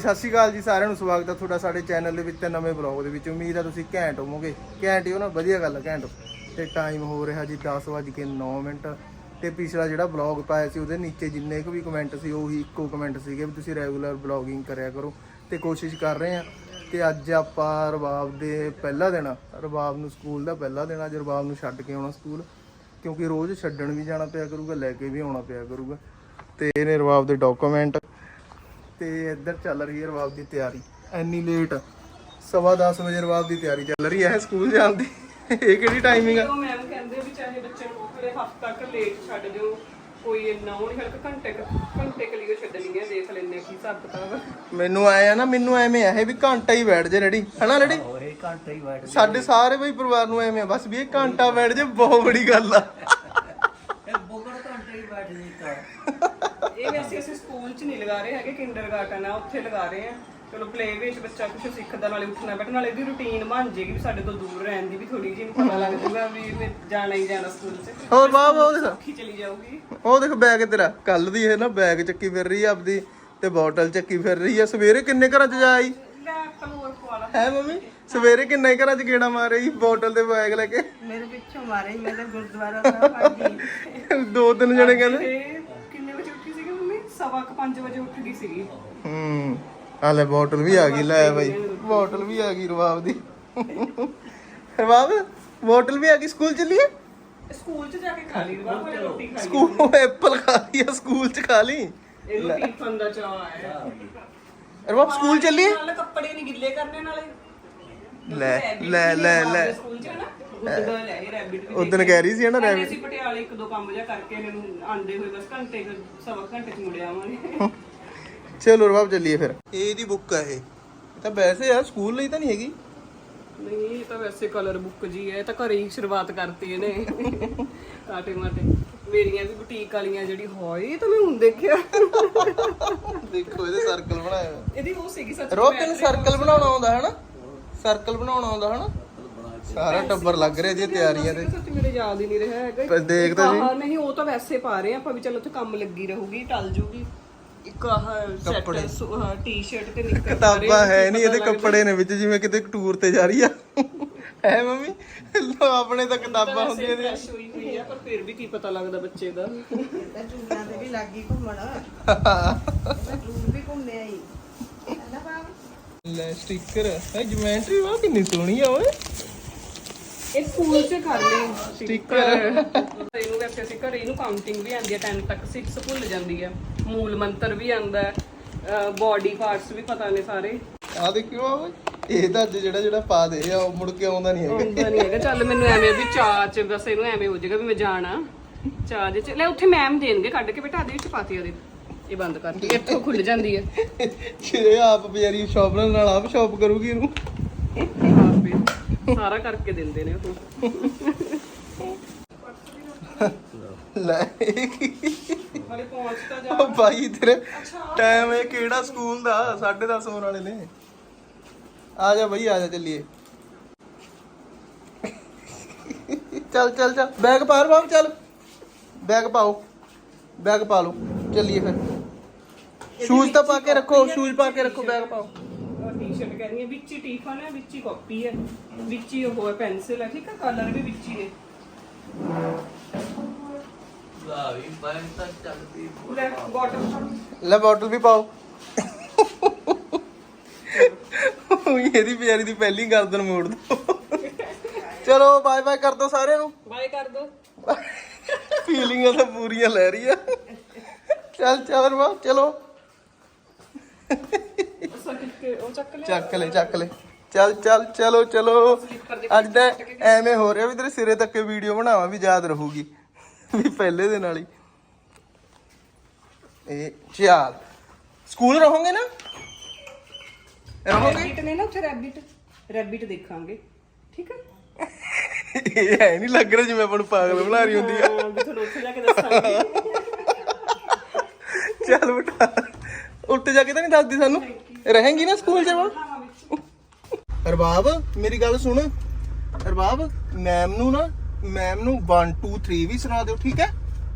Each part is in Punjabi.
ਸਤਿ ਸ਼੍ਰੀ ਅਕਾਲ ਜੀ, ਸਾਰਿਆਂ ਨੂੰ ਸਵਾਗਤ ਹੈ ਤੁਹਾਡਾ ਸਾਡੇ ਚੈਨਲ ਦੇ ਵਿੱਚ ਤੇ ਨਵੇਂ ਬਲੌਗ ਦੇ ਵਿੱਚ। ਉਮੀਦ ਹੈ ਤੁਸੀਂ ਘੈਂਟ ਹੋਵੋਗੇ। ਘੈਂਟ ਹੀ ਹੋ ਨਾ, ਵਧੀਆ ਗੱਲ ਹੈ ਘੈਂਟ। ਤੇ ਟਾਈਮ ਹੋ ਰਿਹਾ ਜੀ 10:09 ਮਿੰਟ। ਤੇ ਪਿਛਲਾ ਜਿਹੜਾ ਬਲੌਗ ਪਾਇਆ ਸੀ, ਉਹਦੇ ਨੀਚੇ ਜਿੰਨੇ ਕੁ ਵੀ ਕਮੈਂਟ ਸੀ, ਉਹੀ ਇੱਕੋ ਕਮੈਂਟ ਸੀਗੇ ਵੀ ਤੁਸੀਂ ਰੈਗੂਲਰ ਬਲੌਗਿੰਗ ਕਰਿਆ ਕਰੋ। ਤੇ ਕੋਸ਼ਿਸ਼ ਕਰ ਰਹੇ ਆ ਤੇ ਅੱਜ ਆਪਾਂ ਰਬਾਬ ਦੇ ਪਹਿਲਾ ਦਿਨ, ਰਬਾਬ ਨੂੰ ਸਕੂਲ ਦਾ ਪਹਿਲਾ ਦਿਨ ਅੱਜ ਰਬਾਬ ਨੂੰ ਛੱਡ ਕੇ ਆਉਣਾ ਸਕੂਲ, ਕਿਉਂਕਿ ਰੋਜ਼ ਛੱਡਣ ਵੀ ਜਾਣਾ ਪਿਆ ਕਰੂਗਾ, ਲੈ ਕੇ ਵੀ ਆਉਣਾ ਪਿਆ ਕਰੂਗਾ। ਤੇ ਇਹਨੇ ਰਬਾਬ ਦੇ ਡਾਕੂਮੈਂਟ ਤੇ ਇੱਧਰ ਚੱਲ ਰਹੀ ਹੈ ਰਵਾਬ ਦੀ ਤਿਆਰੀ। ਐਨੀ ਲੇਟ ਸਵਾ 10 ਵਜੇ ਰਵਾਬ ਦੀ ਤਿਆਰੀ ਚੱਲ ਰਹੀ ਹੈ ਸਕੂਲ ਜਾਣ ਦੀ। ਇਹ ਕਿਹੜੀ ਟਾਈਮਿੰਗ ਆ? ਮੈਮ ਕਹਿੰਦੇ ਵੀ ਚਾਹੇ ਬੱਚੇ ਨੂੰ ਫਿਰ ਹਫਤਾ ਤੱਕ ਲੇਟ ਛੱਡ ਦਿਓ ਕੋਈ ਇੰਨਾ ਉਹ ਨਹੀਂ ਹਲਕ ਘੰਟੇ ਕੁ- ਘੰਟੇ ਕਲੀ ਛੱਡਣੀ ਹੈ ਦੇਖ ਲੈਣੇ ਕੀ ਹਿਸਾਬ ਕਿਤਾਬ। ਮੈਨੂੰ ਆਇਆ ਨਾ ਮੈਨੂੰ ਐਵੇਂ ਆ ਇਹ ਵੀ ਘੰਟਾ ਹੀ ਬੈਠ ਜੇ ਰੈਡੀ ਹਨਾ ਰੈਡੀ ਹੋਰੇ ਘੰਟਾ ਹੀ ਬੈਠ ਸਾਡੇ ਸਾਰੇ ਬਈ ਪਰਿਵਾਰ ਨੂੰ ਐਵੇਂ ਆ ਬਸ ਵੀ ਇਹ ਘੰਟਾ ਬੈਠ ਜੇ ਬਹੁਤ ਬੜੀ ਗੱਲ ਆ ਇਹ ਬੋਗੜ ਘੰਟਾ ਹੀ ਬੈਠ ਇਹ ਵੈਸੇ ਅਸੀਂ ਸਕੂਲ 'ਚ ਨਹੀਂ ਲਗਾ ਰਹੇ ਹੈਗੇ ਕਿੰਡਰਗਾਰਟਨ ਆ ਉੱਥੇ ਲਗਾ ਰਹੇ ਆ। ਚਲੋ ਪਲੇ ਵਿੱਚ ਬੱਚਾ ਕੁਝ ਸਿੱਖਦਾ ਨਾਲੇ ਉੱਠਣਾ ਬੈਠਣਾ ਨਾਲੇ ਇਹਦੀ ਰੁਟੀਨ ਬਣ ਜੇਗੀ ਵੀ ਸਾਡੇ ਤੋਂ ਦੂਰ ਰਹਿਣ ਦੀ ਵੀ ਥੋੜੀ ਜਿਹੀ ਪਤਾ ਲੱਗ ਜੂਗਾ ਵੀ ਮੈਂ ਜਾਣਾ ਹੀ ਜਾਣਾ ਸਕੂਲ 'ਚ। ਹੋਰ ਬਾਬ ਉਹ ਦੇਖ। ਕੀ ਚਲੀ ਜਾਊਗੀ। ਉਹ ਦੇਖ ਬੈਗ ਤੇਰਾ ਕੱਲ ਦੀ ਇਹ ਨਾ ਬੈਗ ਚੱਕੀ ਫਿਰ ਰਹੀ ਆ ਆਪਦੀ ਤੇ ਬੋਟਲ ਚੱਕੀ ਫਿਰ ਰਹੀ ਆ। ਸਵੇਰੇ ਕਿੰਨੇ ਘਰਾਂ ਚ ਜਾਈ ਲੈ ਹੈ ਮੰਮੀ ਸਵੇਰੇ ਕਿੰਨੇ ਘਰਾਂ ਚ ਗੇੜਾ ਮਾਰੇ ਸੀ ਬੋਟਲ ਤੇ ਬੈਗ ਲੈ ਕੇ? ਮੇਰੇ ਪਿੱਛੋਂ ਮਾਰੇ ਮੈਂ ਤਾਂ ਗੁਰਦੁਆਰਾ ਸਾਹਿਬ ਆ ਗਈ। ਦੋ ਤਿੰਨ ਜਣੇ ਕਹਿੰਦੇ। ਸਵਾ ਕੁ ਪੰਜ ਵਜੇ ਉੱਠ ਗਈ ਸੀਗੀ। ਹੂੰ ਆ ਲੈ ਬੋਟਲ ਵੀ ਆ ਗਈ ਲੈ ਬਾਈ। ਬੋਟਲ ਵੀ ਆ ਗਈ ਰਵਾਬ ਦੀ। ਰਵਾਬ ਬੋਟਲ ਵੀ ਆ ਗਈ ਸਕੂਲ ਚੱਲੀਏ? ਸਕੂਲ 'ਚ ਜਾ ਕੇ ਖਾ ਲਈ ਬਾਬਾ ਰੋਟੀ ਸਕੂਲ ਐਪਲ ਖਾ ਲਈ ਆ ਸਕੂਲ ਚ ਖਾ ਲਈ? ਇਹਨੂੰ ਟਿਫਨ ਦਾ ਚਾਹ ਆਇਆ ਰਵਾਬ ਸਕੂਲ ਚੱਲੀਏ? ਨਾਲ ਕੱਪੜੇ ਨਹੀਂ ਗਿੱਲੇ ਕਰਨੇ ਨਾਲੇ। ਲੈ ਲੈ ਲੈ ਲੈ। ਸਕੂਲ ਉੱਦਾਂ ਲੈ ਇਹ ਰੈਬਿਟ ਵੀ ਉਦੋਂ ਕਹਿ ਰਹੀ ਸੀ ਨਾ ਕਹਿੰਦੇ ਰੈਬਿਟ ਅਸੀਂ ਪਟਿਆਲੇ ਇੱਕ ਦੋ ਕੰਮ ਜਿਹਾ ਕਰਕੇ ਇਹਨੂੰ ਆਂਦੇ ਹੋਏ ਬਸ ਘੰਟੇ ਕੁ, ਸਵਾ ਘੰਟੇ ਚ ਮੁੜ ਆਵਾਂਗੇ। ਚਲੋ ਰਵਾਬ ਚੱਲੀਏ ਫਿਰ। ਇਹ ਦੀ ਬੁੱਕ ਆ ਇਹ। ਇਹ ਤਾਂ ਵੈਸੇ ਆ ਸਕੂਲ ਲਈ ਤਾਂ ਨਹੀਂ ਹੈਗੀ। ਨਹੀਂ ਇਹ ਤਾਂ ਵੈਸੇ ਕਲਰ ਬੁੱਕ ਜੀ ਹੈ ਇਹ ਤਾਂ ਘਰੇ ਹੀ ਸ਼ੁਰੂਆਤ ਕਰਤੀ ਇਹਨੇ। ਕਾਟੇ ਮਾਟੇ। ਮੇਰੀਆਂ ਵੀ ਬੁਟੀਕ ਵਾਲੀਆਂ ਜਿਹੜੀ ਹੋਏ ਇਹ ਤਾਂ ਮੈਂ ਹੁਣ ਦੇਖਿਆ। ਦੇਖੋ ਇਹਦੇ ਸਰਕਲ ਬਣਾਇਆ। ਇਹਦੀ ਉਹ ਸੀਗੀ ਸੱਚ ਤੈਨੂੰ ਸਰਕਲ ਬਣਾਉਣਾ ਆਉਂਦਾ ਹੈ ਨਾ ਸਰਕਲ ਬਣਾਉਣਾ ਆਉਂਦਾ ਹੈ ਨਾ ਸਾਰਾ ਟੱਬਰ ਲੱਗ ਰਿਹਾ ਜੀ ਤਿਆਰੀਆਂ ਤੇ। ਸੱਚ ਮੇਰੇ ਯਾਦ ਹੀ ਨਹੀਂ ਰਿਹਾ ਹੈਗਾ। ਪਰ ਦੇਖ ਤਾਂ ਜੀ। ਆਹ ਨਹੀਂ ਉਹ ਤਾਂ ਵੈਸੇ ਪਾ ਰਹੇ ਆ ਆਪਾਂ ਵੀ ਚਲੋ ਉੱਥੇ ਕੰਮ ਲੱਗੀ ਰਹੂਗੀ ਟਲ ਜੂਗੀ। ਇੱਕ ਆਹ ਸੈਟ ਟੀ-ਸ਼ਰਟ ਤੇ ਨਿੱਕਰ ਕਿਤਾਬਾਂ ਹੈ ਨਹੀਂ ਇਹਦੇ ਕੱਪੜੇ ਨੇ ਵਿੱਚ ਜਿਵੇਂ ਕਿਤੇ ਟੂਰ ਤੇ ਜਾ ਰਹੀ ਆ। ਹੈ ਮੰਮੀ? ਲੋ ਆਪਣੇ ਤਾਂ ਕਿਤਾਬਾਂ ਹੁੰਦੀਆਂ ਨੇ। ਹੋਈ ਹੋਈ ਆ ਪਰ ਫਿਰ ਵੀ ਕੀ ਪਤਾ ਲੱਗਦਾ ਬੱਚੇ ਦਾ। ਤਾਂ ਝੂਲਾਂ ਤੇ ਵੀ ਲੱਗੀ ਘੁੰਮਣ। ਮੈਂ ਝੂਲ ਵੀ ਘੁੰਮੇ ਆਈ ਲੈ ਸਟicker ਹੈ ਜਮੈਂਟਰੀ ਵਾ ਕਿੰਨੀ ਸੋਹਣੀ ਆ ਓਏ। ਇਹ ਸਕੂਲ 'ਚ ਕਰ ਲਈ ਸਟicker ਇਹਨੂੰ ਵੈਸੇ ਅਸੀਂ ਘਰੇ ਇਹਨੂੰ ਕਾਊਂਟਿੰਗ ਵੀ ਆਂਦੀ ਹੈ 10 ਤੱਕ 6 ਭੁੱਲ ਜਾਂਦੀ ਹੈ। ਮੂਲ ਮੰਤਰ ਵੀ ਆਂਦਾ ਹੈ ਬਾਡੀ ਪਾਰਟਸ ਵੀ ਪਤਾ ਨੇ ਸਾਰੇ। ਆ ਦੇਖਿਓ ਆ ਓਏ ਇਹ ਤਾਂ ਅੱਜ ਜਿਹੜਾ ਜਿਹੜਾ ਪਾ ਦੇ ਆ ਉਹ ਮੁੜ ਕੇ ਆਉਂਦਾ ਨਹੀਂ ਹੈਗਾ। ਆਉਂਦਾ ਨਹੀਂ ਹੈਗਾ। ਚੱਲ ਮੈਨੂੰ ਐਵੇਂ ਵੀ ਚਾਹ ਚ ਬਸ ਇਹਨੂੰ ਐਵੇਂ ਹੋ ਜਾਏਗਾ ਵੀ ਮੈਂ ਜਾਣਾ। ਚਾਹ ਦੇ ਚ ਲੈ ਉੱਥੇ ਮੈਮ ਦੇਣਗੇ ਕੱਢ ਕੇ ਬੇਟਾ ਦੇ ਵਿੱਚ ਪਾਤੀ ਉਹਦੇ ਇਹ ਬੰਦ ਕਰਤੀ ਇੱਥੋਂ ਖੁੱਲ ਜਾਂਦੀ ਹੈ। ਜੇ ਆਪ ਬਜ਼ਾਰੀ ਸ਼ਾਪ ਨਾਲ ਆਪ ਸ਼ਾਪ ਕਰੂਗੀ ਇਹਨੂੰ। ਸਾਰਾ ਕਰਕੇ ਦਿੰਦੇ ਨੇ ਉਹ। ਲੈ? ਹਾਲੇ ਪਹੁੰਚ ਤਾਂ ਜਾ ਉਹ ਬਾਈ ਤੇਰੇ ਟਾਈਮ ਇਹ ਕਿਹੜਾ ਸਕੂਲ ਦਾ? 10:30 ਹੋਣ ਵਾਲੇ ਨੇ। ਆ ਜਾ ਬਈ ਆ ਜਾ ਚੱਲੀਏ। ਚੱਲ ਚੱਲ ਚੱਲ। ਬੈਗ ਪਾਰ ਬਾਬ ਚੱਲ। ਬੈਗ ਪਾਓ। ਬੈਗ ਪਾ ਲਓ। ਚੱਲੀਏ ਫਿਰ। ਸ਼ੂਜ਼ ਤਾਂ ਪਾ ਕੇ ਰੱਖੋ ਸ਼ੂਜ਼ ਪਾ ਕੇ ਰੱਖੋ ਬੈਗ ਪਾਓ। ਟੀ-ਸ਼ਰਟ ਕਹਿੰਦੀ ਹੈ ਵਿੱਚ ਹੀ ਟੀਫਨ ਹੈ ਵਿੱਚ ਹੀ ਕਾਪੀ ਹੈ। ਵਿੱਚ ਹੀ ਉਹ ਹੈ ਪੈਨਸਿਲ ਹੈ ਠੀਕ ਹੈ ਕਲਰ ਵੀ ਵਿੱਚ ਹੀ ਨੇ। ਲਾ ਵੀ ਪੈਨ ਤਾਂ ਚੱਲਦੀ ਲੈ ਬੋਟਲ ਲੈ ਬੋਟਲ ਵੀ ਪਾਓ। ਉਹੀ ਇਹਦੀ ਪਿਆਰੀ ਦੀ ਪਹਿਲੀ ਗਰਦਨ ਮੋੜ ਦੋ। ਚਲੋ ਬਾਏ ਬਾਏ ਕਰ ਦੋ ਸਾਰਿਆਂ ਨੂੰ। ਬਾਏ ਕਰ ਦੋ। ਫੀਲਿੰਗਾਂ ਤਾਂ ਪੂਰੀਆਂ ਲੈ ਰਹੀ ਆ। ਚੱਲ ਚੱਲ ਵਾ ਚਲੋ। ਉਹ ਚੱਕ ਲੈ ਚੱਕ ਲੈ। ਚੱਲ ਚੱਲ ਚਲੋ ਚਲੋ। ਅੱਜ ਤਾਂ ਐਵੇਂ ਹੋ ਰਿਹਾ ਵੀ ਤੇਰੇ ਸਿਰੇ ਤੱਕ ਵੀਡੀਓ ਬਣਾਵਾਂ ਵੀ ਯਾਦ ਰਹੂਗੀ। ਵੀ ਪਹਿਲੇ ਦੇ ਨਾਲ ਹੀ ਇਹ ਚੱਲ। ਸਕੂਲ ਰਹੋਗੇ ਨਾ? ਰਹੋਗੇ? ਰੈਬਿਟ ਨੇ ਨਾ ਉੱਥੇ ਰੈਬਿਟ ਰੈਬਿਟ ਦੇਖਾਂਗੇ। ਠੀਕ ਹੈ ਇਹ ਹੈ ਨਹੀਂ ਲੱਗ ਰਿਹਾ ਜਿਵੇਂ ਆਪਾਂ ਨੂੰ ਪਾਗਲ ਬਣਾ ਰਹੀ ਹੁੰਦੀ ਆ। ਹਾਂ, ਵੀ ਤੁਹਾਨੂੰ ਉੱਥੇ ਜਾ ਕੇ ਦੱਸਾਂਗੇ। ਚੱਲ ਬਟਾ ਉੱਤੇ ਜਾ ਕੇ ਤਾਂ ਨਹੀਂ ਦੱਸਦੀ ਸਾਨੂੰ? ਰਹੇਂਗੀ ਨਾ ਸਕੂਲ ਚ ਅਰਬਾਬ, ਮੇਰੀ ਗੱਲ ਸੁਣ। ਅਰਬਾਬ ਮੈਮ ਨੂੰ ਨਾ ਮੈਮ ਨੂੰ 1 2 3 ਵੀ ਸੁਣਾ ਦਿਓ, ਠੀਕ ਹੈ?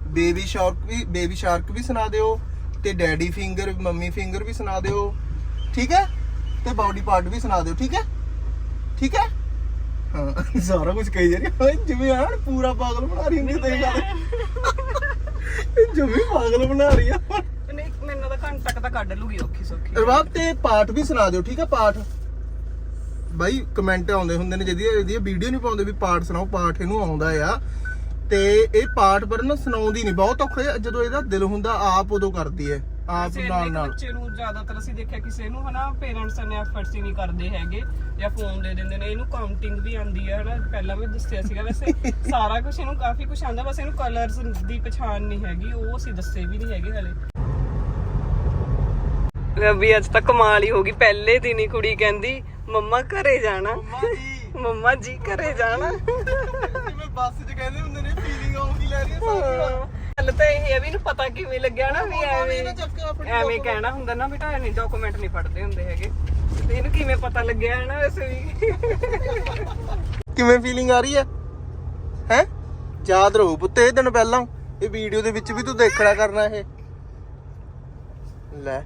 ਬੇਬੀ ਸ਼ਾਰਕ ਵੀ ਬੇਬੀ ਸ਼ਾਰਕ ਵੀ ਸੁਣਾ ਦਿਓ, ਤੇ ਡੈਡੀ ਫਿੰਗਰ ਮੰਮੀ ਫਿੰਗਰ ਵੀ ਸੁਣਾ ਦਿਓ, ਠੀਕ ਹੈ? ਤੇ ਬਾਡੀ ਪਾਰਟ ਵੀ ਸੁਣਾ ਦਿਓ, ਠੀਕ ਹੈ? ਠੀਕ ਹੈ? ਹਾਂ, ਸਾਰਾ ਕੁਝ ਕਹੀ ਜਾ ਰਹੀ ਜਿਵੇਂ ਆਣ ਪੂਰਾ ਪਾਗਲ ਬਣਾ ਰਹੀ ਹੁੰਦੀ ਤੇ ਗੱਲ। ਜਿਵੇਂ ਪਾਗਲ ਬਣਾ ਰਹੀ ਆ। ਮੈਨੂੰ ਤਾਂ ਘੰਟਾ ਤੱਕ ਤਾਂ ਕੱਢ ਲੂਗੀ ਔਖੀ ਸੌਖੀ। ਰਬਾਬ ਤੇ ਪਾਠ ਵੀ ਸੁਣਾ ਦਿਓ ਠੀਕ ਹੈ ਪਾਠ? ਬਾਈ ਕਮੈਂਟ ਆਉਂਦੇ ਹੁੰਦੇ ਨੇ ਜਿਹਦੀ ਇਹਦੀ ਵੀਡੀਓ ਨਹੀਂ ਪਾਉਂਦੇ ਵੀ ਪਾਠ ਸੁਣਾਓ ਪਾਠ ਇਹਨੂੰ ਆਉਂਦਾ ਆ। ਤੇ ਇਹ ਪਾਠ ਪਰ ਨਾ ਸੁਣਾਉਂਦੀ ਨਹੀਂ ਬਹੁਤ ਔਖਾ ਜਦੋਂ ਇਹਦਾ ਦਿਲ ਹੁੰਦਾ ਆਪ ਉਦੋਂ ਕਰਦੀ ਹੈ ਆਪ ਨਾਲ ਨਾਲ। ਬੱਚੇ ਨੂੰ ਜ਼ਿਆਦਾਤਰ ਅਸੀਂ ਦੇਖਿਆ ਕਿਸੇ ਨੂੰ ਹਨਾ ਪੇਰੈਂਟਸ ਨੇ ਐਫਰਟਸ ਹੀ ਨਹੀਂ ਕਰਦੇ ਹੈਗੇ ਜਾਂ ਫੋਨ ਦੇ ਦਿੰਦੇ ਨੇ ਇਹਨੂੰ ਕਾਊਂਟਿੰਗ ਵੀ ਆਂਦੀ ਹੈ ਹਨਾ ਪਹਿਲਾਂ ਵੀ ਦੱਸਿਆ ਸੀਗਾ ਵੈਸੇ ਸਾਰਾ ਕੁਝ ਇਹਨੂੰ ਕਾਫੀ ਕੁਝ ਆਂਦਾ ਬਸ ਇਹਨੂੰ ਕਲਰਸ ਦੀ ਪਛਾਣ ਨਹੀਂ ਹੈਗੀ ਉਹ ਅਸੀਂ ਦੱਸੇ ਵੀ ਨਹੀਂ ਹੈਗੇ ਹਲੇ। ਵੀ ਅੱਜ ਤਾਂ ਕਮਾਲ ਹੀ ਹੋ ਗਈ। ਪਹਿਲੇ ਦਿਨ ਹੀ ਕੁੜੀ ਕਹਿੰਦੀ ਮੰਮਾ ਘਰੇ ਜਾਣਾ। ਮੰਮਾ ਜੀ। ਮੰਮਾ ਜੀ ਘਰੇ ਜਾਣਾ। ਜਿਵੇਂ ਬੱਸ 'ਚ ਕਹਿੰਦੇ ਹੁੰਦੇ ਨੇ ਫੀਲਿੰਗ ਆਉਂਦੀ ਲੈ ਰਹੀ ਹੈ। ਸਾਰੀ ਗੱਲ ਤਾਂ ਇਹ ਹੈ ਵੀ ਇਹਨੂੰ ਪਤਾ ਕਿਵੇਂ ਲੱਗਿਆ ਨਾ ਵੀ ਐਵੇਂ ਨਾ ਚੱਕ ਕੇ ਆਪਣੀ ਐਵੇਂ ਕਹਿਣਾ ਹੁੰਦਾ ਨਾ ਤਾਂ ਨਹੀਂ ਡਾਕੂਮੈਂਟ ਨਹੀਂ ਪੜਦੇ ਹੁੰਦੇ ਹੈਗੇ। ਤੇ ਇਹਨੂੰ ਕਿਵੇਂ ਪਤਾ ਲੱਗਿਆ ਹੈ ਨਾ ਵੈਸੇ ਵੀ? ਕਿਵੇਂ ਫੀਲਿੰਗ ਆ ਰਹੀ ਹੈ? ਹੈ? ਯਾਦ ਰਹੂ ਪੁੱਤ ਇਹ ਦਿਨ ਪਹਿਲਾਂ। ਇਹ ਵੀਡੀਓ ਦੇ ਵਿੱਚ ਵੀ ਤੂੰ ਦੇਖਣਾ ਕਰਨਾ ਇਹ। ਲੈ।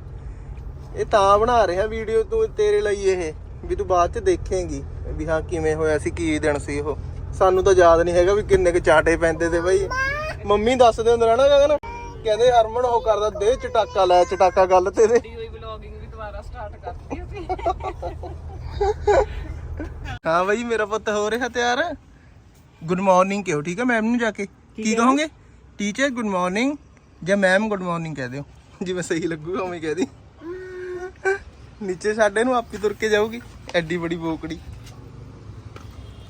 ਇਹ ਤਾਂ ਬਣਾ ਰਿਹਾ ਵੀਡੀਓ ਤੂੰ ਤੇਰੇ ਲਈ ਇਹ ਵੀ ਤੂੰ ਬਾਅਦ ਚ ਦੇਖੇਂਗੀ ਵੀ ਹਾਂ ਕਿਵੇਂ ਹੋਇਆ ਸੀ ਕੀ ਦਿਨ ਸੀ ਉਹ। ਸਾਨੂੰ ਤਾਂ ਯਾਦ ਨਹੀਂ ਹੈਗਾ ਵੀ ਕਿੰਨੇ ਕੁ ਚਾਟੇ ਪੈਂਦੇ ਤੇ ਬਈ। ਮੰਮੀ ਦੱਸਦੇ ਹੁੰਦੇ ਰਹਿਣਾ ਗਗਨ। ਕਹਿੰਦੇ ਹਰਮਨ ਉਹ ਕਰਦਾ ਦੇ ਚਟਾਕਾ ਲੈ ਚਟਾਕਾ ਗੱਲ ਤੇਰੇ। ਦੀ ਹੋਈ ਵਲੌਗਿੰਗ ਵੀ ਦੁਬਾਰਾ ਸਟਾਰਟ ਕਰਤੀ ਅਸੀਂ। ਹਾਂ ਬਈ ਮੇਰਾ ਪੁੱਤ ਹੋ ਰਿਹਾ ਤਿਆਰ। ਗੁੱਡ ਮਾਰਨਿੰਗ ਕਿਹੋ ਠੀਕ ਹੈ ਮੈਮ ਨੂੰ ਜਾ ਕੇ? ਕੀ ਕਹੋਗੇ? ਟੀਚਰ ਗੁੱਡ ਮਾਰਨਿੰਗ ਜਾਂ ਮੈਮ ਗੁੱਡ ਮਾਰਨਿੰਗ ਕਹਿ ਦਿਓ। ਜਿਵੇਂ ਸਹੀ ਲੱਗੂਗਾ ਉਵੇਂ ਕਹਿ ਦੀ। ਨੀਚੇ ਸਾਡੇ ਨੂੰ ਆਪੀ ਤੁਰ ਕੇ ਜਾਊਗੀ ਐਡੀ ਬੜੀ ਬੋਕੜੀ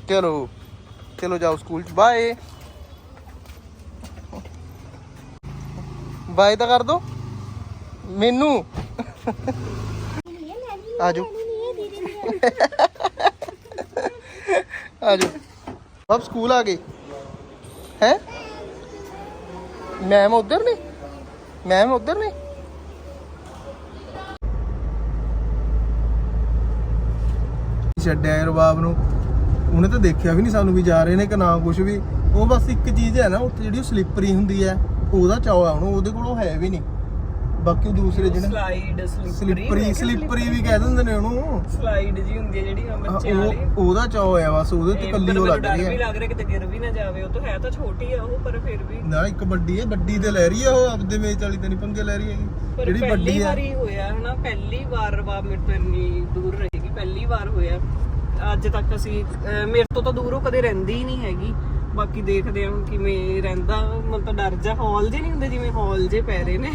ਚਲੋ ਚਲੋ ਜਾਓ ਸਕੂਲ ਚ ਬਾਏ ਬਾਏ ਤਾਂ ਕਰ ਦੋ ਮੈਨੂੰ ਆਜੋ ਆਜੋ ਸਭ ਸਕੂਲ ਆ ਗਏ ਹੈ ਮੈਮ ਉਧਰ ਨੇ ਮੈਮ ਉਧਰ ਨੇ ਛੱਡਿਆ ਰਬਾਬ ਨੂੰ। ਉਹਨੇ ਤਾਂ ਦੇਖਿਆ ਵੀ ਨਹੀਂ ਸਾਨੂੰ ਵੀ ਜਾ ਰਹੇ ਨੇ ਕਿ ਨਾ ਕੁਝ ਵੀ। ਉਹ ਬਸ ਇੱਕ ਚੀਜ਼ ਹੈ ਨਾ ਉੱਥੇ ਜਿਹੜੀ ਸਲਿੱਪਰੀ ਹੁੰਦੀ ਹੈ ਉਹਦਾ ਚਾਅ ਆ ਉਹਨੂੰ ਉਹਦੇ ਕੋਲ ਉਹ ਹੈ ਵੀ ਨਹੀਂ। ਬਾਕੀ ਦੂਸਰੇ ਜਿਹੜੇ ਸਲਾਈਡ ਸਲਿੱਪਰੀ ਸਲਿੱਪਰੀ ਵੀ ਕਹਿ ਦਿੰਦੇ ਨੇ ਉਹਨੂੰ। ਸਲਾਈਡ ਜੀ ਹੁੰਦੀ ਹੈ ਜਿਹੜੀ ਆ ਬੱਚਿਆਂ ਉਹ- ਵਾਲੀ। ਉਹਦਾ ਚਾਅ ਆ ਬਸ ਉਹਦੇ ਤੇ ਕੱਲੀ ਉਹ ਲੱਗ ਰਹੀ ਵੀ ਹੈ। ਲੱਗ ਰਿਹਾ ਕਿਤੇ ਗਿਰ ਵੀ ਨਾ ਜਾਵੇ। ਉਹ ਤਾਂ ਹੈ ਤਾਂ ਛੋਟੀ ਆ ਉਹ ਪਰ ਫਿਰ ਵੀ। ਨਾ ਇੱਕ ਵੱਡੀ ਹੈ ਵੱਡੀ ਤੇ ਲੈ ਰਹੀ ਹੈ ਉਹ ਆਪਦੇ ਮੇਚ ਵਾਲੀ ਤੇ ਨਹੀਂ ਪੰਗੇ ਲੈ ਰਹੀ ਹੈਗੀ। ਜਿਹੜੀ ਪਹਿਲੀ ਵੱਡੀ ਹੈ। ਵਾਰੀ ਹੋਇਆ ਹਨਾ ਪਹਿਲੀ ਵਾਰ ਰਬਾਬ ਮੇਰੇ ਤੋਂ ਇੰਨੀ ਦੂਰ ਰਹੇਗੀ ਪਹਿਲੀ ਵਾਰ ਹੋਇਆ। ਅੱਜ ਤੱਕ ਅਸੀਂ, ਅਹ, ਮੇਰੇ ਤੋਂ ਤਾਂ ਦੂਰ ਕਦੇ ਰਹਿੰਦੀ ਹੀ ਨਹੀਂ ਹੈਗੀ। ਬਾਕੀ ਦੇਖਦੇ ਹਾਂ ਕਿਵੇਂ ਰਹਿੰਦਾ। ਮਨ ਡਰ ਜਾ ਹਾਲ ਜੇ ਨਹੀਂ ਹੁੰਦੇ, ਜਿਵੇਂ ਹਾਲ ਜੇ ਪੈ ਰਹੇ ਨੇ।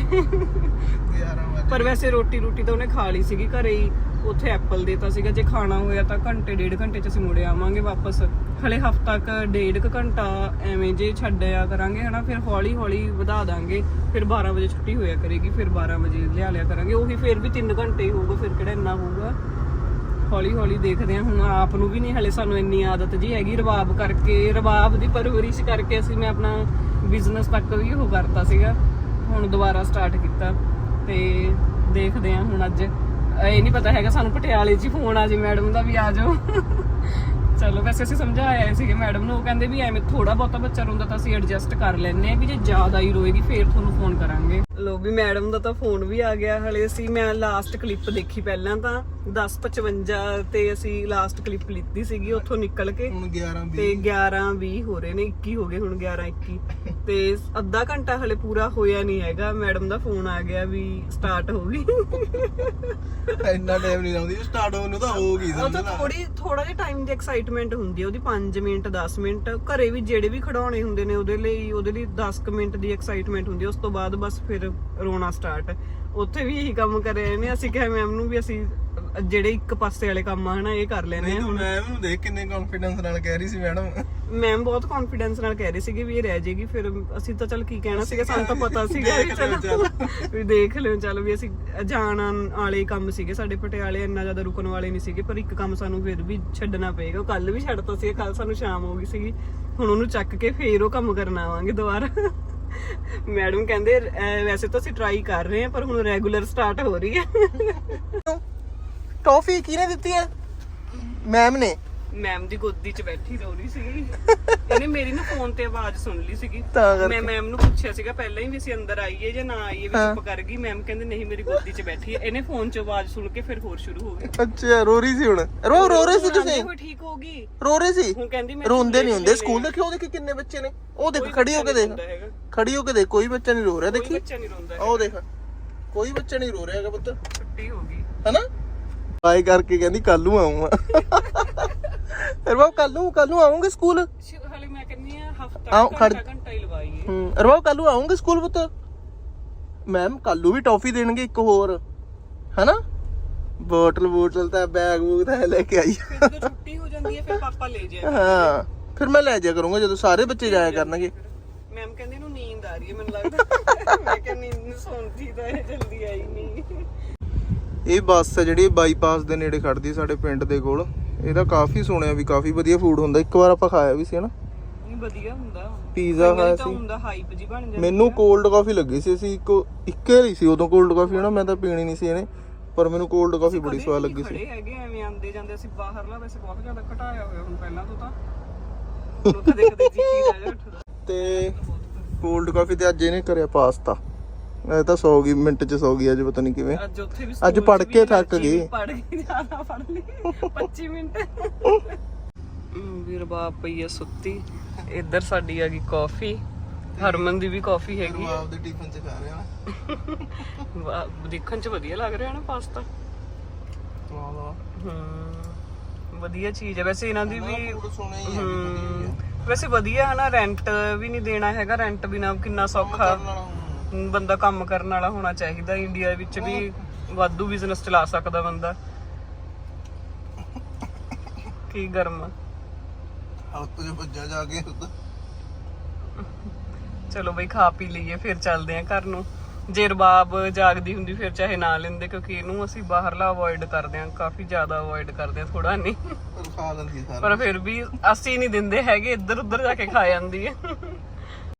ਪਰ ਵੈਸੇ ਰੋਟੀ ਰੋਟੀ ਤਾਂ ਉਹਨੇ ਖਾ ਲਈ ਸੀਗੀ ਘਰੇ ਹੀ। ਉੱਥੇ ਐਪਲ ਦੇਤਾ ਸੀਗਾ। ਜੇ ਖਾਣਾ ਹੋਇਆ ਤਾਂ ਘੰਟੇ, ਡੇਢ ਘੰਟੇ ਚ ਅਸੀਂ ਮੁੜ ਆਵਾਂਗੇ ਵਾਪਸ। ਹਲੇ ਹਫਤਾ ਕ, ਡੇਢ ਕ ਘੰਟਾ ਐਵੇਂ ਜੇ ਛੱਡਿਆ ਕਰਾਂਗੇ, ਹਨਾ। ਫਿਰ ਹੌਲੀ ਹੌਲੀ ਵਧਾ ਦਾਂਗੇ। ਫਿਰ 12 ਵਜੇ ਛੁੱਟੀ ਹੋਇਆ ਕਰੇਗੀ। ਫਿਰ 12 ਵਜੇ ਲਿਆ ਲਿਆ ਕਰਾਂਗੇ। ਉਹੀ ਫਿਰ ਵੀ 3 ਘੰਟੇ ਹੀ ਹੋਊਗਾ। ਫਿਰ ਕਿਹੜਾ ਇੰਨਾ ਹੋਊਗਾ? ਹੌਲੀ ਹੌਲੀ ਦੇਖਦੇ ਹਾਂ। ਹੁਣ ਆਪ ਨੂੰ ਵੀ ਨਹੀਂ ਹਲੇ ਸਾਨੂੰ ਇੰਨੀ ਆਦਤ ਜੀ ਹੈਗੀ ਰਵਾਬ ਕਰਕੇ, ਰਵਾਬ ਦੀ ਪਰਵਰਿਸ਼ ਕਰਕੇ ਅਸੀਂ ਮੈਂ ਆਪਣਾ ਬਿਜ਼ਨਸ ਤੱਕ ਵੀ ਉਹ ਕਰਤਾ ਸੀਗਾ। ਹੁਣ ਦੁਬਾਰਾ ਸਟਾਰਟ ਕੀਤਾ। ਤੇ ਦੇਖਦੇ ਹਾਂ ਹੁਣ ਅੱਜ। ਇਹ ਨਹੀਂ ਪਤਾ ਹੈਗਾ ਸਾਨੂੰ ਪਟਿਆਲੇ 'ਚ ਫੋਨ ਆ ਜੇ ਮੈਡਮ ਦਾ ਵੀ ਆ ਜਾਓ। ਚਲੋ ਵੈਸੇ ਅਸੀਂ ਸਮਝਾਇਆ ਸੀਗੇ ਮੈਡਮ ਨੂੰ। ਉਹ ਕਹਿੰਦੇ ਵੀ ਐਵੇਂ ਥੋੜਾ ਬਹੁਤਾ ਬੱਚਾ ਰੋਂਦਾ ਤਾਂ ਅਸੀਂ ਐਡਜਸਟ ਕਰ ਲੈਂਦੇ ਆ ਵੀ ਜੇ ਜ਼ਿਆਦਾ ਹੀ ਰੋਏਗੀ ਫੇਰ ਤੁਹਾਨੂੰ ਫੋਨ ਕਰਾਂਗੇ। ਲੋ ਵੀ ਮੈਡਮ ਦਾ ਤਾਂ ਫੋਨ ਵੀ ਆ ਗਿਆ ਹਲੇ ਅਸੀਂ ਮੈਂ ਲਾਸਟ ਕਲਿੱਪ ਦੇਖੀ ਪਹਿਲਾਂ ਤਾਂ 10:55 ਤੇ ਅਸੀਂ ਲਾਸਟ ਕਲਿੱਪ ਲਿੱਤੀ ਸੀਗੀ ਉੱਥੋਂ ਨਿਕਲ ਕੇ। ਹੁਣ 11 ਤੇ 11 20 ਹੋ ਰਹੇ ਨੇ 21 ਹੋ ਗਏ ਹੁਣ 11 21 ਤੇ ਅੱਧਾ ਘੰਟਾ ਹਲੇ ਪੂਰਾ ਹੋਇਆ ਨਹੀਂ ਹੈਗਾ ਮੈਡਮ ਦਾ ਫੋਨ ਆ ਗਿਆ ਵੀ ਸਟਾਰਟ ਹੋ ਗਈ। ਇੰਨਾ ਟਾਈਮ ਨਹੀਂ ਲਾਉਂਦੀ ਸਟਾਰਟ ਹੋਣ ਨੂੰ ਤਾਂ ਹੋ ਗਈ ਸਮਝ ਲਾ। ਥੋੜੀ ਥੋੜਾ ਜਿਹਾ ਟਾਈਮ ਦੀ ਐਕਸਾਈਟਮੈਂਟ ਹੁੰਦੀ ਹੈ ਉਹਦੀ 5 ਮਿੰਟ 10 ਮਿੰਟ। ਘਰੇ ਵੀ ਜਿਹੜੇ ਵੀ ਖਿਡੌਣੇ ਹੁੰਦੇ ਨੇ ਉਹਦੇ ਲਈ ਉਹਦੇ ਲਈ 10 ਕੁ ਮਿੰਟ ਦੀ ਐਕਸਾਈਟਮੈਂਟ ਹੁੰਦੀ ਹੈ ਉਸ ਤੋਂ ਬਾਅਦ ਬਸ ਫਿਰ ਰੋਣਾ ਸਟਾਰਟ ਉੱਥੇ ਵੀ ਇਹੀ ਕੰਮ ਕਰੇ ਨੇ ਅਸੀਂ ਕਿਹਾ ਮੈਮ ਨੂੰ ਵੀ ਅਸੀਂ ਜਿਹੜੇ ਇੱਕ ਪਾਸੇ ਵਾਲੇ ਕੰਮ ਆ ਹਨਾ ਇਹ ਕਰ ਲੈਣੇ ਨਹੀਂ ਆ। ਤੂੰ ਮੈਮ ਨੂੰ ਦੇਖ ਕਿੰਨੇ ਕੌਨਫੀਡੈਂਸ ਨਾਲ ਕਹਿ ਰਹੀ ਸੀ ਮੈਡਮ ਮੈਮ ਬਹੁਤ ਕੌਨਫੀਡੈਂਸ ਨਾਲ ਕਹਿ ਰਹੀ ਸੀਗੀ ਵੀ ਇਹ ਰਹਿ ਜਾਏਗੀ ਫਿਰ ਅਸੀਂ ਤਾਂ ਚੱਲ ਕੀ ਕਹਿਣਾ ਸੀਗਾ ਸਾਨੂੰ ਤਾਂ ਪਤਾ ਸੀਗਾ ਵੀ ਚਲੋ। ਵੀ ਦੇਖ ਲਿਓ ਚੱਲ ਵੀ ਅਸੀਂ ਜਾਣ ਆਉਣ ਵਾਲੇ ਕੰਮ ਸੀਗੇ ਸਾਡੇ ਪਟਿਆਲੇ ਇੰਨਾ ਜ਼ਿਆਦਾ ਰੁਕਣ ਵਾਲੇ ਨਹੀਂ ਸੀਗੇ ਪਰ ਇੱਕ ਕੰਮ ਸਾਨੂੰ ਫਿਰ ਵੀ ਛੱਡਣਾ ਪਏਗਾ ਕੱਲ ਵੀ ਛੱਡਤਾ ਸੀ ਕੱਲ ਸਾਨੂੰ ਸ਼ਾਮ ਹੋ ਗਈ ਸੀਗੀ। ਹੁਣ ਉਹਨੂੰ ਚੱਕ ਕੇ ਫੇਰ ਉਹ ਕੰਮ ਕਰਨ ਆਵਾਂਗੇ ਦੁਬਾਰਾ। ਮੈਡਮ ਕਹਿੰਦੇ, "ਅਹ, ਵੈਸੇ ਤਾਂ ਅਸੀਂ ਟਰਾਈ ਕਰ ਰਹੇ ਹਾਂ, ਪਰ ਹੁਣ ਰੈਗੂਲਰ ਸਟਾਰਟ ਹੋ ਰਹੀ ਹੈ। ਟੌਫੀ ਕਿਹਨੇ ਦਿੱਤੀ ਹੈ? ਮੈਮ ਨੇ। ਮੈਮ ਦੀ ਗੋਦੀ 'ਚ ਬੈਠੀ ਰੋ ਰਹੀ ਸੀਗੀ। ਇਹਨੇ ਮੇਰੀ ਨਾ ਫੋਨ ਤੇ ਆਵਾਜ਼ ਸੁਣ ਲਈ ਸੀਗੀ। ਤਾਂ ਕਰਕੇ। ਮੈਂ ਮੈਮ ਨੂੰ ਪੁੱਛਿਆ ਸੀਗਾ ਪਹਿਲਾਂ ਹੀ ਵੀ ਅਸੀਂ ਅੰਦਰ ਆਈਏ ਜਾਂ ਨਾ ਆਈਏ ਵੀ ਚੁੱਪ ਕਰ ਗਈ। ਮੈਮ ਕਹਿੰਦੇ ਨਹੀਂ ਮੇਰੀ ਗੋਦੀ 'ਚ ਬੈਠੀ ਹੈ। ਇਹਨੇ ਫੋਨ 'ਚ ਆਵਾਜ਼ ਸੁਣ ਕੇ ਫਿਰ ਹੋਰ ਸ਼ੁਰੂ ਹੋ ਗਈ। ਅੱਛਾ ਰੋ ਰਹੀ ਸੀ ਹੁਣ। ਰੋ ਰੋ ਰਹੇ ਸੀ ਤੁਸੀਂ? ਕੋਈ ਠੀਕ ਹੋ ਗਈ। ਰੋ ਰਹੇ ਸੀ? ਹੁਣ ਕਹਿੰਦੀ ਮੈਂ ਰੋਂਦੇ ਨਹੀਂ ਹੁੰਦੇ। ਸਕੂਲ ਦੇ ਕਿਉਂ ਦੇਖੀ ਕਿੰਨੇ ਬੱਚੇ ਨੇ। ਉਹ ਦੇਖ ਖੜੀ ਹੋ ਕੇ ਦੇਖ। ਹੁੰਦਾ ਹੈਗਾ। ਖੜੀ ਹੋ ਕੇ ਦੇਖ ਕੋਈ ਬੱਚਾ ਨਹੀਂ ਰੋ ਰਿਹਾ। ਕੋਈ ਦੇਖੀ? ਬੱਚਾ ਨਹੀਂ ਰੋਂਦਾ ਉਹ ਦੇਖ। ਕੋਈ ਬੱਚਾ ਨਹੀਂ ਰੋ ਰਿਹਾ ਹੈਗਾ ਪੁੱਤ। ਛੁੱਟੀ ਹੋ ਗਈ। ਹੈਨਾ? ਬਾਈ ਕਰਕੇ ਕਹਿੰਦੀ ਕੱਲ ਨੂੰ ਆਉਂਗਾ ਅਰਬਾਬ ਕੱਲ ਨੂੰ ਕੱਲ ਨੂੰ ਆਉਂਗੇ ਸਕੂਲ? ਸ਼- ਹਾਲੇ ਮੈਂ ਕਹਿੰਨੀ ਆ ਆਓ, ਹਫਤਾ ਖੜ- ਘੰਟਾ ਘੰਟਾ ਹੀ ਲਵਾਈਏ। ਹੂੰ ਅਰਬਾਬ ਕੱਲ ਨੂੰ ਆਉਂਗੇ ਸਕੂਲ ਪੁੱਤ? ਮੈਮ ਕੱਲ ਨੂੰ ਵੀ ਟੌਫੀ ਦੇਣਗੇ ਇੱਕ ਹੋਰ। ਹੈਨਾ? ਬੋਟਲ ਬੋਟਲ ਤਾਂ ਬੈਗ ਬੂਗ ਤਾਂ ਲੈ ਕੇ ਆਈ। ਫਿਰ ਜਦੋਂ ਛੁੱਟੀ ਹੋ ਜਾਂਦੀ ਹੈ ਫਿਰ ਪਾਪਾ ਲੈ ਜਾਏ ਹਾਂ ਫਿਰ ਮੈਂ ਲੈ ਜਾਇਆ ਕਰੂੰਗਾ ਜਦੋਂ ਸਾਰੇ ਬੱਚੇ ਜਾਇਆ ਕਰਨਗੇ। ਮੈਮ ਕਹਿੰਦੇ ਇਹਨੂੰ ਨੀਂਦ ਆ ਰਹੀ ਹੈ ਮੈਨੂੰ ਲੱਗਦਾ। ਮੈਂ ਕਿਹਾ ਨੀਂਦ ਸੌਂਦੀ ਤਾਂ ਇਹ ਜਲਦੀ ਆਈ ਨਹੀਂ ਇਹ ਬੱਸ ਹੈ ਜਿਹੜੀ ਬਾਈਪਾਸ ਦੇ ਨੇੜੇ ਖੜਦੀ ਹੈ ਸਾਡੇ ਪਿੰਡ ਦੇ ਕੋਲ। ਇਹਦਾ ਕਾਫੀ ਸੁਣਿਆ ਵੀ ਕਾਫੀ ਵਧੀਆ ਫੂਡ ਹੁੰਦਾ। ਇੱਕ ਵਾਰ ਆਪਾਂ ਖਾਇਆ ਵੀ ਸੀ ਹਨਾ? ਨਹੀਂ ਵਧੀਆ ਹੁੰਦਾ। ਪੀਜ਼ਾ ਖਾਇਆ ਸੀ। ਹੁੰਦਾ ਹਾਈਪ ਜੀ ਬਣ ਜਾਂਦੀ ਮੈਨੂੰ ਕੋਲਡ ਕਾਫੀ ਲੱਗੀ ਸੀ ਅਸੀਂ ਇੱਕੋ ਇੱਕੇ ਲਈ ਸੀ ਉਦੋਂ ਕੋਲਡ ਕਾਫੀ ਹਨਾ? ਮੈਂ ਤਾਂ ਪੀਣੀ ਨਹੀਂ ਸੀ ਇਹਨੇ ਪਰ ਮੈਨੂੰ ਕੋਲਡ ਕਾਫੀ ਬੜੀ ਸਵਾਦ ਲੱਗੀ ਸੀ। ਹੈਗੇ ਐਵੇਂ ਆਂਦੇ ਜਾਂਦੇ ਅਸੀਂ ਬਾਹਰਲਾ ਵੈਸੇ ਬਹੁਤ ਜ਼ਿਆਦਾ ਘਟਾਇਆ ਹੋਇਆ ਹੁਣ ਪਹਿਲਾਂ ਤੋਂ ਤਾਂ। ਹੁਣ ਕਦੇ ਕਦੇ ਜੀ ਕੀ ਰਹਿ ਜਾ ਉੱਠਦਾ ਤੇ ਕੋਲਡ ਕਾਫੀ ਤੇ ਅੱਜ ਇਹਨੇ ਕਰਿਆ ਪਾਸਤਾ। ਇਹ ਤਾਂ 100 ਗਈ ਮਿੰਟ ਚ 100 ਗਈ ਅੱਜ ਪਤਾ ਨਹੀਂ ਕਿਵੇਂ। ਅੱਜ ਉੱਥੇ ਵੀ ਅੱਜ ਵੀ ਕੇ ਥੱਕ ਗਈ। ਪੜ੍ਹ ਕੇ ਜ਼ਿਆਦਾ ਪੜ੍ਹ ਲਈ। 25 ਮਿੰਟ। ਵੀਰ ਬਾਪ ਪਈ ਹੈ ਸੁੱਤੀ। ਇੱਧਰ ਸਾਡੀ ਆ ਗਈ ਕਾਫੀ। ਹਰਮਨ ਦੀ ਵੀ ਕਾਫੀ ਹੈਗੀ। ਹੈ ਆਪਦੇ ਟਿਫਨ ਚ ਖਾ ਰਿਹਾ ਵਾਹ, ਦੇਖਣ ਚ ਵਧੀਆ ਲੱਗ ਰਿਹਾ ਨਾ ਪਾਸਤਾ। ਹਮ ਵਧੀਆ ਚੀਜ਼ ਹੈ ਵੈਸੇ ਇਹਨਾਂ ਦੀ ਵੀ ਹੀ ਵੈਸੇ ਵਧੀਆ ਹੈ ਨਾ ਰੈਂਟ ਵੀ ਨਹੀਂ ਦੇਣਾ ਹੈਗਾ। ਰੈਂਟ ਬਿਨਾ ਕਿੰਨਾ ਸੌਖਾ। ਬੰਦਾ ਕੰਮ ਕਰਨ ਵਾਲਾ ਹੋਣਾ ਚਾਹੀਦਾ ਇੰਡੀਆ ਵਿੱਚ ਵੀ ਵਾਧੂ ਬਿਜ਼ਨਸ ਚਲਾ ਸਕਦਾ ਬੰਦਾ। ਕੀ ਗਰਮ ਹੱਥ ਚ ਭੱਜਾ ਜਾ ਕੇ ਚਲੋ ਬਈ ਖਾ ਪੀ ਲਈਏ ਫਿਰ ਚੱਲਦੇ ਆਂ ਘਰ ਨੂੰ। ਜੇ ਰਬਾਬ ਜਾਗਦੀ ਹੁੰਦੀ ਫਿਰ ਚਾਹੇ ਨਾ ਲੈਂਦੇ ਕਿਉਂਕਿ ਇਹਨੂੰ ਅਸੀਂ ਬਾਹਰਲਾ ਅਵੋਇਡ ਕਰਦੇ ਆਂ ਕਾਫੀ ਜ਼ਿਆਦਾ ਅਵੋਇਡ ਕਰਦੇ ਆਂ ਥੋੜਾ ਨਹੀਂ। ਪਰ ਫਿਰ ਵੀ ਅਸੀਂ ਨਹੀਂ ਦਿੰਦੇ ਹੈਗੇ ਇੱਧਰ ਉੱਧਰ ਜਾ ਕੇ ਖਾ ਜਾਂਦੀ ਹੈ